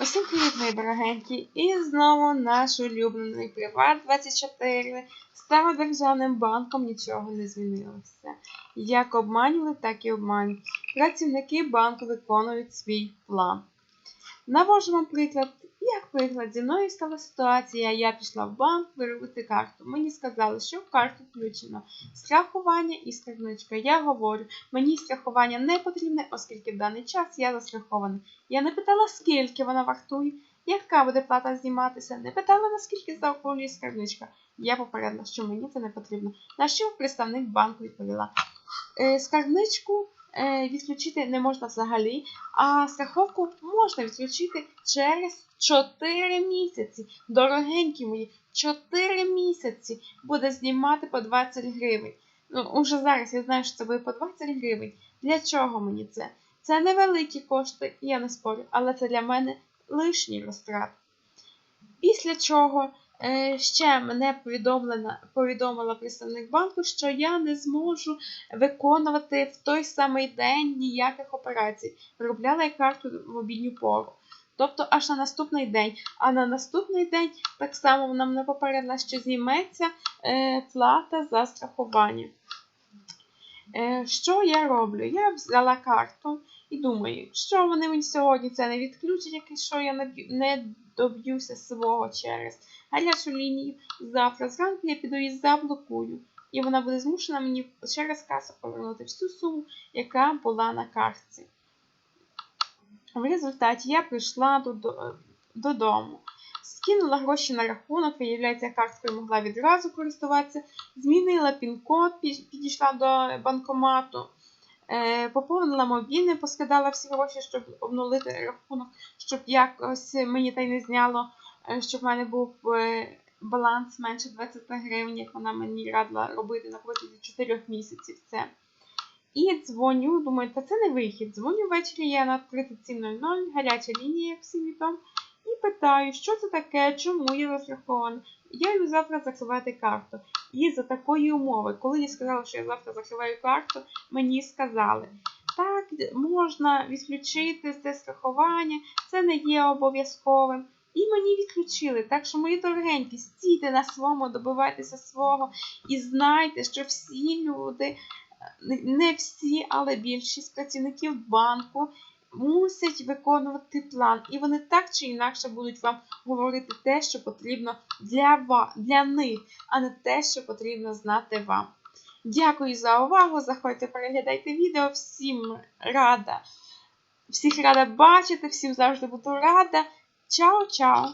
Усім привіт, мої дорогенькі! І знову наш улюблений Приват 24 З державним банком нічого не змінилося. Як обманювали, так і обманюють. Працівники банку виконують свій план. Навожу приклад. Як приклад, зі мною стала ситуація, я пішла в банк виробити карту. Мені сказали, що в карту включено страхування і скарбничка. Я говорю, мені страхування не потрібне, оскільки в даний час я застрахований. Я не питала, скільки вона вартує, яка буде плата зніматися, не питала, наскільки заоколює скарбничка. Я попередила, що мені це не потрібно. На що представник банку відповіла? Е, скарбничку відключити не можна взагалі, а страховку можна відключити через 4 місяці. Дорогенькі мої, 4 місяці буде знімати по 20 гривень. Ну, уже зараз я знаю, що це буде по 20 гривень. Для чого мені це? Це невеликі кошти, я не спорю, але це для мене лишній розтрат. Після чого е, ще мене повідомила представник банку, що я не зможу виконувати в той самий день ніяких операцій. Виробляла я карту в обідню пору. Тобто аж на наступний день. А на наступний день так само вона мене попередила, що зніметься е, плата за страхування. Е, що я роблю? Я взяла карту і думаю, що вони мені сьогодні це не відключать, якщо я не доб'юся свого через гарячу лінію. Завтра зранку я піду і заблокую. І вона буде змушена мені через касу повернути всю суму, яка була на картці. В результаті я прийшла додому. Скинула гроші на рахунок, виявляється, карткою могла відразу користуватися. Змінила пін-код, підійшла до банкомату, е, поповнила мобільний, поскидала всі гроші, щоб обнулити рахунок, щоб якось мені та й не зняло, е, щоб в мене був е, баланс менше 20 гривень, як вона мені радила робити на протязі 4 місяців. це. І дзвоню, думаю, та це не вихід. Дзвоню ввечері я на 3700, гаряча лінія, як всім відомо. І питаю, що це таке, чому я розрахована. Я йду завтра закривати карту. І за такої умови, коли я сказала, що я завтра закриваю карту, мені сказали, так, можна відключити це страхування, це не є обов'язковим. І мені відключили. Так що, мої дорогенькі, стійте на своєму, добивайтеся свого і знайте, що всі люди, не всі, але більшість працівників банку мусять виконувати план, і вони так чи інакше будуть вам говорити те, що потрібно для, вас, для них, а не те, що потрібно знати вам. Дякую за увагу. Заходьте, переглядайте відео. Всім рада. Всіх рада бачити, всім завжди буду рада. Чао-чао!